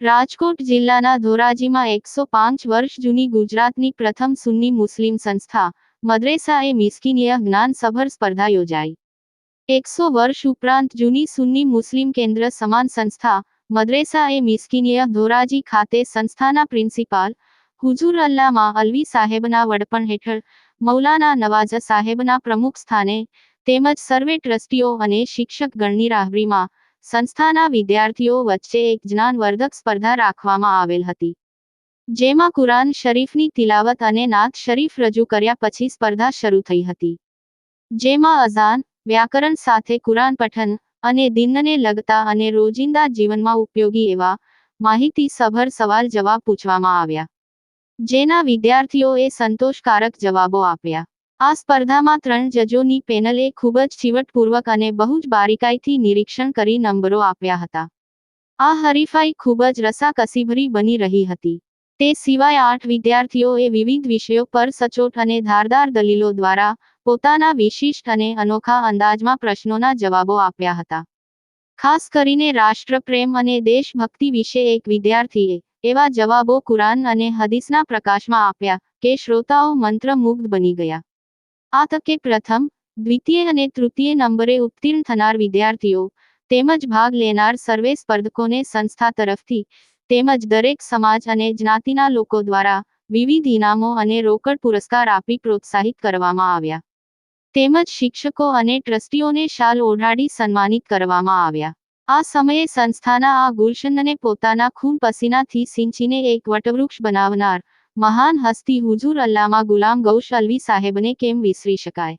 રાજકોટ જિલ્લાના ધોરાજીમાં એકસો પાંચ વર્ષ જૂની ગુજરાતની પ્રથમ સુન્ની મુસ્લિમ સંસ્થા, મદ્રેસાએ મિસ્કીનીય જ્ઞાનસભર સ્પર્ધા યોજાઈ. એકસો વર્ષ ઉપરાંત જૂની સુન્ની મુસ્લિમ કેન્દ્ર સમાન સંસ્થા મદ્રેસા એ મિસ્કિનિયહ ધોરાજી ખાતે સંસ્થાના પ્રિન્સિપાલ હુજુર અલ્લામા અલવી સાહેબના વડપણ હેઠળ મૌલાના નવાઝ સાહેબના પ્રમુખ સ્થાને તેમજ સર્વે ટ્રસ્ટીઓ અને શિક્ષક ગણની રાહબરીમાં સંસ્થાના વિદ્યાર્થીઓ વચ્ચે એક જ્ઞાનવર્ધક સ્પર્ધા રાખવામાં આવેલ હતી. જેમાં કુરાન શરીફની તિલાવત અને નાત શરીફ રજૂ કર્યા પછી સ્પર્ધા શરૂ થઈ હતી. જેમાં અઝાન, વ્યાકરણ સાથે કુરાન પઠન અને દિનને લગતા અને રોજિંદા જીવનમાં ઉપયોગી એવા માહિતી સભર સવાલ જવાબ પૂછવામાં આવ્યા. જેના વિદ્યાર્થીઓએ સંતોષકારક જવાબો આપ્યા. આ સ્પર્ધામાં ત્રણ જજોની પેનલે ખૂબ જ ચીવટપૂર્વક અને બહુ જ બારીકાઈથી નિરીક્ષણ કરી નંબરો આપ્યા હતા. આ હરીફાઈ ખૂબ જ રસાકસીભરી બની રહી હતી. તે સિવાય આઠ વિદ્યાર્થીઓએ વિવિધ વિષયો પર સચોટ અને ધારદાર દલીલો દ્વારા પોતાના વિશિષ્ટ અને અનોખા અંદાજમાં પ્રશ્નોના જવાબો આપ્યા હતા. ખાસ કરીને રાષ્ટ્રપ્રેમ અને દેશભક્તિ વિશે એક વિદ્યાર્થીએ એવા જવાબો કુરાન અને હદીસના પ્રકાશમાં આપ્યા કે શ્રોતાઓ મંત્રમુગ્ધ બની ગયા. આ તકે પ્રથમ, દ્વિતીય અને તૃતીય નંબરે ઉત્તીર્ણ થનાર વિદ્યાર્થીઓ તેમજ ભાગ લેનાર સર્વે સ્પર્ધકોને સંસ્થા તરફથી તેમજ દરેક સમાજ અને જ્ઞાતિના લોકો દ્વારા વિવિધ ઇનામો અને રોકડ પુરસ્કાર આપી પ્રોત્સાહિત કરવામાં આવ્યા. તેમજ શિક્ષકો અને ટ્રસ્ટીઓને શાલ ઓઢાડી સન્માનિત કરવામાં આવ્યા. આ સમયે સંસ્થાના આ ગુલશનને પોતાના ખૂન પસીનાથી સિંચીને એક વટવૃક્ષ બનાવનાર મહાન હસ્તી હુજુર અલ્લામા ગુલામ ગૌશ અલવી સાહેબને કેમ વિસરી શકાય?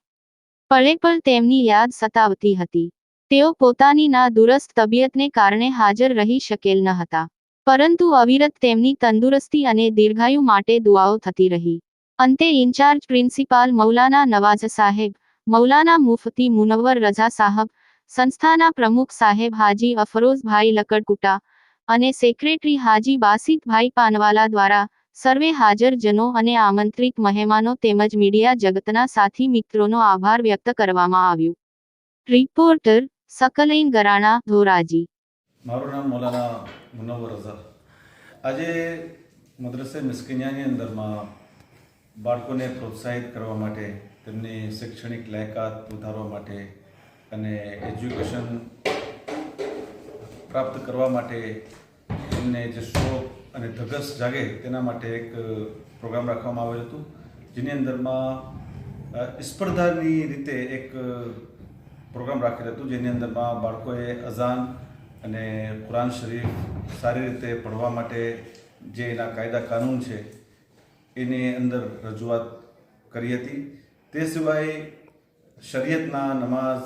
પળે પળ તેમની યાદ સતાવતી હતી. તેઓ પોતાની ના દુરસ્ત તબિયતને કારણે હાજર રહી શકેલ ન હતા. પરંતુ અવિરત તેમની તંદુરસ્તી અને દીર્ઘાયુ માટે દુઆઓ થતી રહી. અંતે ઇન્ચાર્જ પ્રિન્સિપાલ મૌલાના નવાઝ સાહેબ, મૌલાના મુફતી મુનવ્વર રઝા સાહબ સંસ્થાના પ્રમુખ સાહેબ હાજી અફરોઝભાઈ લકડકુટા અને સેક્રેટરી હાજી બાસિતભાઈ પાનવાલા દ્વારા સર્વે હાજરજનો અને આમંત્રિત મહેમાનો તેમજ મીડિયા જગતના સાથી મિત્રોનો આભાર વ્યક્ત કરવામાં આવ્યો. રિપોર્ટર સકલૈન ગરાણા, ધોરાજી. મારું નામ મૌલાના મુનવર રઝા આજે મદ્રસે મિસ્કિનિયાની અંદરમાં બાળકોને પ્રોત્સાહિત કરવા માટે તેમની શૈક્ષણિક લાયકાત વધારવા માટે અને એજ્યુકેશન પ્રાપ્ત કરવા માટે એમને જે શોખ અને ધગસ જાગે તેના માટે એક પ્રોગ્રામ રાખવામાં આવેલ હતું, જેની અંદરમાં સ્પર્ધાની રીતે એક પ્રોગ્રામ રાખેલ હતું, જેની અંદરમાં બાળકોએ અઝાન અને કુરાન શરીફ સારી રીતે પઢવા માટે જે એના કાયદા કાનૂન છે, એની અંદર રજૂઆત કરી હતી. તે સિવાય શરીયતના નમાઝ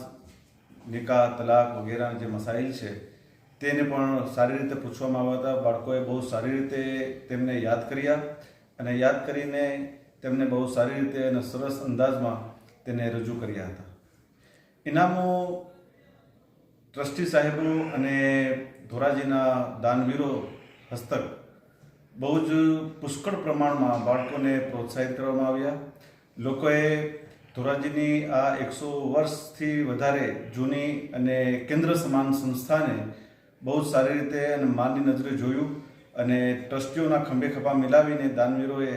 નિકાહ, તલાક વગેરેના જે મસાઇલ છે, તેને પણ સારી રીતે પૂછવામાં આવ્યા હતા. બાળકોએ બહુ સારી રીતે તેમને યાદ કર્યા અને યાદ કરીને તેમને બહુ સારી રીતે અને સરસ અંદાજમાં તેને રજૂ કર્યા હતા. ઇનામો ટ્રસ્ટી સાહેબો અને ધોરાજીના દાનવીરો હસ્તક બહુ જ પુષ્કળ પ્રમાણમાં બાળકોને પ્રોત્સાહિત કરવામાં આવ્યા. લોકોએ ધોરાજીની આ એકસો વર્ષથી વધારે જૂની અને કેન્દ્ર સમાન સંસ્થાને બહુ સારી રીતે અને માનની નજરે જોયું અને ટ્રસ્ટીઓના ખંભે ખભા મિલાવીને દાનવીરોએ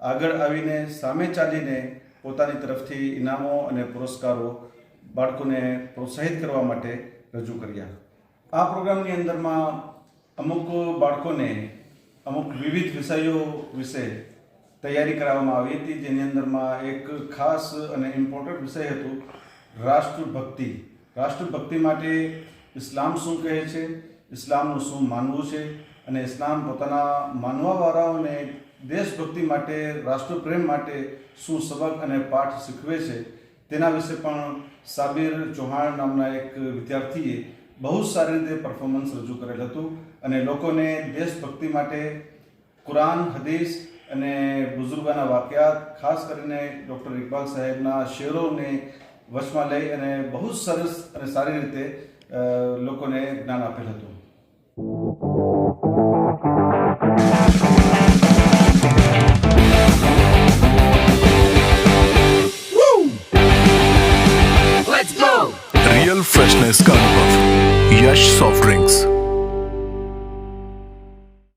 આગળ આવીને સામે ચાલીને પોતાની તરફથી ઇનામો અને પુરસ્કારો બાળકોને પ્રોત્સાહિત કરવા માટે રજૂ કર્યા. આ પ્રોગ્રામની અંદરમાં અમુક બાળકોને અમુક વિવિધ વિષયો વિશે તૈયારી કરાવવામાં આવી હતી, જેની અંદરમાં એક ખાસ અને ઇમ્પોર્ટન્ટ વિષય હતો, રાષ્ટ્રભક્તિ. રાષ્ટ્રભક્તિ માટે ઇસ્લામ શું કહે છે? ઇસ્લામનું શું માનવું છે? અને ઇસ્લામ પોતાના માનવાવાળાઓને દેશભક્તિ માટે, રાષ્ટ્રપ્રેમ માટે શું સબક અને પાઠ શીખવે છે? તેના વિશે પણ સાબિર ચૌહાણ નામના એક વિદ્યાર્થીએ બહુ જ સારી રીતે પરફોર્મન્સ રજૂ કરેલ હતું અને લોકોને દેશભક્તિ માટે કુરાન, હદીસ અને બુઝુર્ગોના વાક્યાત, ખાસ કરીને ડૉક્ટર ઇકબાલ સાહેબના શેરોને વશમાં લઈ અને બહુ જ સરસ અને સારી રીતે લોકોને જ્ઞાન આપેલ હતું. रियल फ्रेशनेस का अनुभव. यश सॉफ्ट